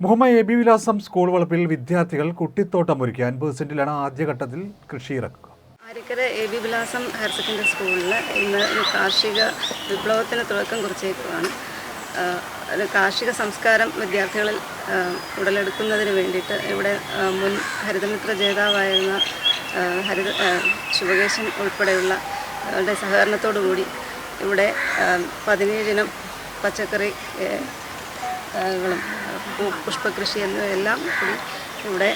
Muhammad A B Vilasam school വളപ്പിൽ വിദ്യാർത്ഥികൾ കുട്ടിത്തോട്ടം ഒരുക്കി അൻപത് സെന്റിലാണ് ആദ്യഘട്ടത്തിൽ കൃഷി ഇറക്കുക. Arikkara A B Vilasam higher secondary സ്കൂളിൽ ഇന്ന് കാർഷിക വിപ്ലവത്തിന് തുടക്കം കുറിച്ചേക്കുവാണ്. കാർഷിക സംസ്കാരം വിദ്യാർത്ഥികളിൽ ഉടലെടുക്കുന്നതിന് വേണ്ടിയിട്ട് ഇവിടെ മുൻ ഹരിതമിത്ര ജേതാവായിരുന്ന ഹരിത ശുഭകേശൻ ഉൾപ്പെടെയുള്ള അവരുടെ സഹകരണത്തോടു കൂടി ഇവിടെ പതിനേഴിനം പച്ചക്കറി കളും പുഷ്പകൃഷി എന്നിവയെല്ലാം കൂടി ഇവിടെ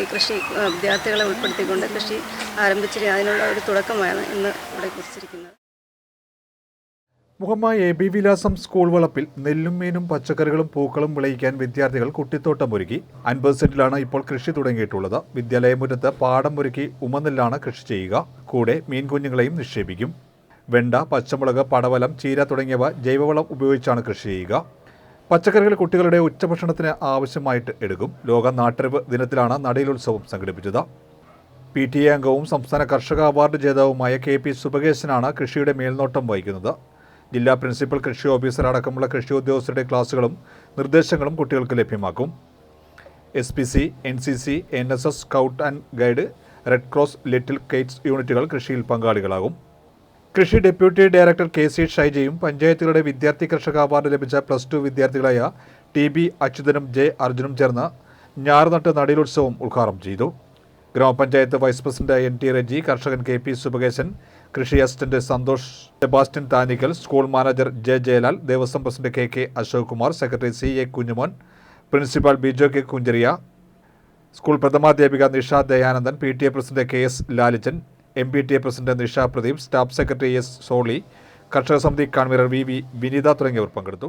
ഈ കൃഷി വിദ്യാർത്ഥികളെ ഉൾപ്പെടുത്തിക്കൊണ്ട് കൃഷി ആരംഭിച്ചിരിക്കുക അതിനുള്ള ഒരു തുടക്കമാണ് ഇന്ന് ഇവിടെ കുറിച്ചിരിക്കുന്നത്. Muhamma A B Vilasam school വളപ്പിൽ നെല്ലും മീനും പച്ചക്കറികളും പൂക്കളും വിളയിക്കാൻ വിദ്യാർത്ഥികൾ കുട്ടിത്തോട്ടം ഒരുക്കി. അൻപത് സെന്റിലാണ് ഇപ്പോൾ കൃഷി തുടങ്ങിയിട്ടുള്ളത്. വിദ്യാലയമുറ്റത്ത് പാടം ഒരുക്കി ഉമനെല്ലാണ് കൃഷി ചെയ്യുക. കൂടെ മീൻ കുഞ്ഞുങ്ങളെയും നിക്ഷേപിക്കും. വെണ്ട പച്ചമുളക് പടവലം ചീര തുടങ്ങിയവ ജൈവവളം ഉപയോഗിച്ചാണ് കൃഷി ചെയ്യുക. പച്ചക്കറികൾ കുട്ടികളുടെ ഉച്ചഭക്ഷണത്തിന് ആവശ്യമായിട്ട് എടുക്കും. ലോക നാട്ടറിവ് ദിനത്തിലാണ് നടയിലുത്സവം സംഘടിപ്പിച്ചത്. പി ടി എ അംഗവും സംസ്ഥാന കർഷക അവാർഡ് ജേതാവുമായ കെ പി സുബകേശനാണ് കൃഷിയുടെ മേൽനോട്ടം വഹിക്കുന്നത്. ജില്ലാ പ്രിൻസിപ്പൽ കൃഷി ഓഫീസർ അടക്കമുള്ള കൃഷി ഉദ്യോഗസ്ഥരുടെ ക്ലാസുകളും നിർദ്ദേശങ്ങളും കുട്ടികൾക്ക് ലഭ്യമാക്കും. S P C N C C N S S scout and guide red cross little kites യൂണിറ്റുകൾ കൃഷിയിൽ പങ്കാളികളാകും. കൃഷി ഡെപ്യൂട്ടി ഡയറക്ടർ കെ സി ഷൈജയും പഞ്ചായത്തുകളുടെ വിദ്യാർത്ഥി കർഷക അവാർഡ് ലഭിച്ച പ്ലസ് ടു വിദ്യാർത്ഥികളായ ടി ബി അച്യുതനും ജെ അർജുനും ചേർന്ന് ഞാറുനട്ട് നടീലോത്സവം ഉദ്ഘാടനം ചെയ്തു. ഗ്രാമപഞ്ചായത്ത് vice president N T Reji കർഷകൻ കെ പി സുബകേശൻ കൃഷി assistant Santhosh Sebastian Thanikkal school manager J Jayalal Devaswom president K K Ashok Kumar secretary C A Kunjumon principal Bijo K Kunchariya school പ്രഥമാധ്യാപിക Nisha Dayanandan P T A president K S Lalichan M P T A president Nisha Pradeep staff secretary S Soly കർഷക സമിതി convener V V വിനീത തുടങ്ങിയവർ പങ്കെടുത്തു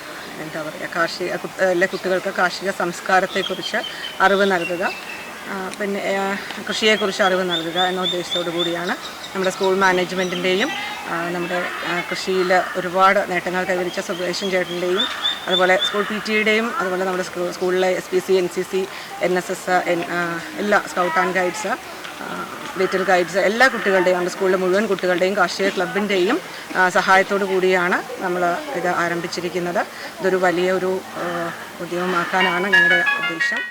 എന്താ പറയുക കാർഷിക എല്ലാ കുട്ടികൾക്ക് കാർഷിക സംസ്കാരത്തെക്കുറിച്ച് അറിവ് നൽകുക. പിന്നെ കൃഷിയെക്കുറിച്ച് അറിവ് നൽകുക എന്ന ഉദ്ദേശത്തോടു കൂടിയാണ് നമ്മുടെ സ്കൂൾ മാനേജ്മെന്റിന്റെയും നമ്മുടെ കൃഷിയിൽ ഒരുപാട് നേട്ടങ്ങൾ കൈവരിച്ച സുബേഷൻ ചേട്ടന്റെയും അതുപോലെ സ്കൂൾ പി ടിയുടെയും അതുപോലെ നമ്മുടെ സ്കൂളിലെ S P C N C C N S S എല്ലാ scout and guides little guides എല്ലാ കുട്ടികളുടെയും നമ്മുടെ സ്കൂളിലെ മുഴുവൻ കുട്ടികളുടെയും കാർഷിക ക്ലബിന്റെയും സഹായത്തോടു കൂടിയാണ് നമ്മൾ ഇത് ആരംഭിച്ചിരിക്കുന്നത്. ഇതൊരു വലിയൊരു ഉദ്യമമാക്കാനാണ് ഞങ്ങളുടെ ഉദ്ദേശം.